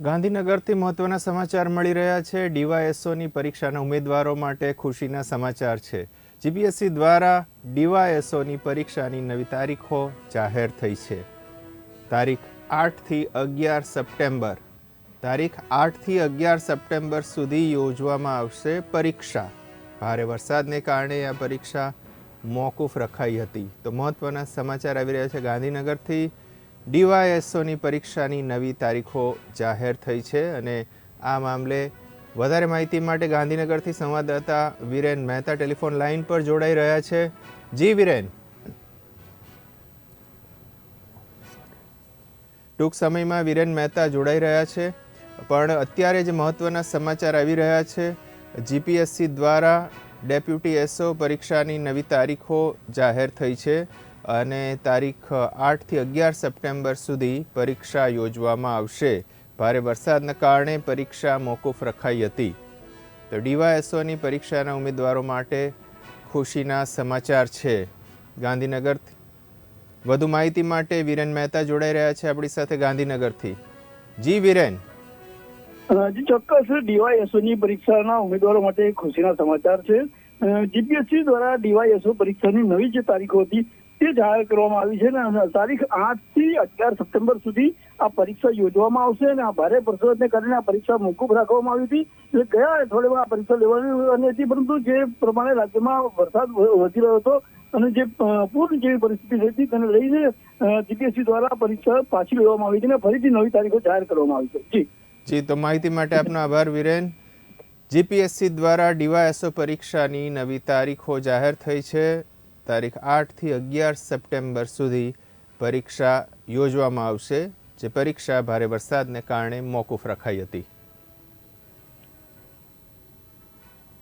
ગાંધીનગરથી મહત્વના સમાચાર મળી રહ્યા છે. ડીવાયએસઓની પરીક્ષાના ઉમેદવારો માટે ખુશીના સમાચાર છે. જીપીએસસી દ્વારા ડીવાયએસઓની પરીક્ષાની નવી તારીખો જાહેર થઈ છે. તારીખ આઠથી અગિયાર સપ્ટેમ્બર. તારીખ આઠથી અગિયાર સપ્ટેમ્બર સુધી યોજવામાં આવશે પરીક્ષા. ભારે વરસાદને કારણે આ પરીક્ષા મોકૂફ રખાઈ હતી. તો મહત્વના સમાચાર આવી રહ્યા છે ગાંધીનગરથી. ડીવાયએસઓની પરીક્ષાની નવી તારીખો જાહેર થઈ છે અને આ મામલે વધારે માહિતી માટે ગાંધીનગરથી સંવાદદાતા વિરેન મહેતા ટેલિફોન લાઇન પર જોડાઈ રહ્યા છે. જી વિરેન. ટૂંક સમયમાં વિરેન મહેતા જોડાઈ રહ્યા છે, પણ અત્યારે જે મહત્વના સમાચાર આવી રહ્યા છે. જીપીએસસી દ્વારા ડેપ્યુટી એસઓ પરીક્ષાની નવી તારીખો જાહેર થઈ છે. અને તારીખ આઠથી અગિયાર સપ્ટેમ્બર સુધી પરીક્ષા યોજવામાં આવશે. ભારે વરસાદના કારણે પરીક્ષા મોકૂફ રખાઈ હતી. તો ડીવાયએસઓની પરીક્ષાના ઉમેદવારો માટે ખુશીના સમાચાર છે. ગાંધીનગર વધુ માહિતી માટે વિરેન મહેતા જોડાઈ રહ્યા છે આપણી સાથે ગાંધીનગરથી. જી, વિરેન. જી, ચોક્કસ ડીવાયએસઓ ની પરીક્ષાના ઉમેદવારો માટે ખુશીના સમાચાર છે. જીપીએસસી દ્વારા ડીવાયએસઓ પરીક્ષાની નવી જે તારીખો હતી તે જાહેર કરવામાં આવી છે અને તારીખ આઠથી અગિયાર સપ્ટેમ્બર સુધી આ પરીક્ષા યોજવામાં આવશે અને આ ભારે વરસાદને કારણે આ પરીક્ષા મોકૂફ રાખવામાં આવી હતી. એટલે ગયા અઠવાડિયામાં આ પરીક્ષા લેવાની હતી, પરંતુ જે પ્રમાણે રાજ્યમાં વરસાદ વધી રહ્યો હતો અને જે પૂર જેવી પરિસ્થિતિ હતી, તેને લઈને જીપીએસસી દ્વારા પરીક્ષા પાછી લેવામાં આવી હતી અને ફરીથી નવી તારીખો જાહેર કરવામાં આવી છે. જી. જી, તો માહિતી માટે આપનો આભાર, વિરેન. જીપીએસસી દ્વારા ડીવાયએસઓ પરીક્ષાની નવી તારીખો જાહેર થઈ છે. તારીખ આઠથી અગિયાર સપ્ટેમ્બર સુધી પરીક્ષા યોજવામાં આવશે, જે પરીક્ષા ભારે વરસાદને કારણે મોકૂફ રખાઈ હતી.